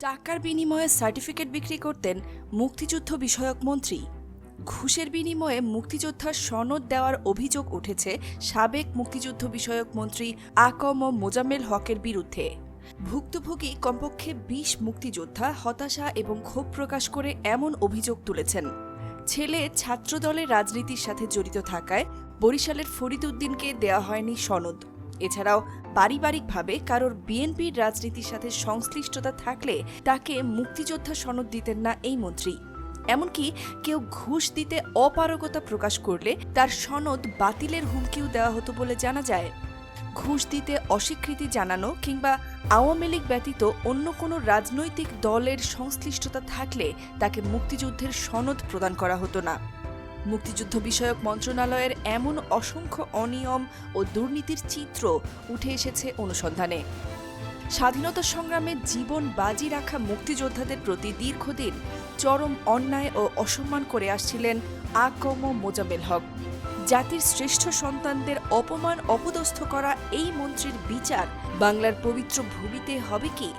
টাকার বিনিময়ে সার্টিফিকেট বিক্রি করতেন মুক্তিযুদ্ধ বিষয়ক মন্ত্রী। ঘুষের বিনিময়ে মুক্তিযোদ্ধার সনদ দেওয়ার অভিযোগ উঠেছে সাবেক মুক্তিযুদ্ধ বিষয়ক মন্ত্রী আকম মোজাম্মেল হকের বিরুদ্ধে। ভুক্তভোগী কমপক্ষে বিশ মুক্তিযোদ্ধা হতাশা এবং ক্ষোভ প্রকাশ করে এমন অভিযোগ তুলেছেন। ছেলে ছাত্রদলের রাজনীতির সাথে জড়িত থাকায় বরিশালের ফরিদ উদ্দিনকে দেওয়া হয়নি সনদ। এছাড়াও পারিবারিকভাবে কারোর বিএনপির রাজনীতির সাথে সংশ্লিষ্টতা থাকলে তাকে মুক্তিযোদ্ধা সনদ দিতেন না এই মন্ত্রী। এমনকি কেউ ঘুষ দিতে অপারগতা প্রকাশ করলে তার সনদ বাতিলের হুমকিও দেওয়া হতো বলে জানা যায়। ঘুষ দিতে অস্বীকৃতি জানানো কিংবা আওয়ামী লীগ ব্যতীত অন্য কোনো রাজনৈতিক দলের সংশ্লিষ্টতা থাকলে তাকে মুক্তিযুদ্ধের সনদ প্রদান করা হতো না। মুক্তিযুদ্ধ বিষয়ক মন্ত্রণালয়ের এমন অসংখ্য অনিয়ম ও দুর্নীতির চিত্র উঠে এসেছে অনুসন্ধানে। স্বাধীনতা সংগ্রামে জীবন বাজি রাখা মুক্তিযোদ্ধাদের প্রতি দীর্ঘদিন চরম অন্যায় ও অসম্মান করে আসছিলেন আকম মোজাম্মেল হক। জাতির শ্রেষ্ঠ সন্তানদের অপমান অপদস্থ করা এই মন্ত্রীর বিচার বাংলার পবিত্র ভূমিতে হবে কি?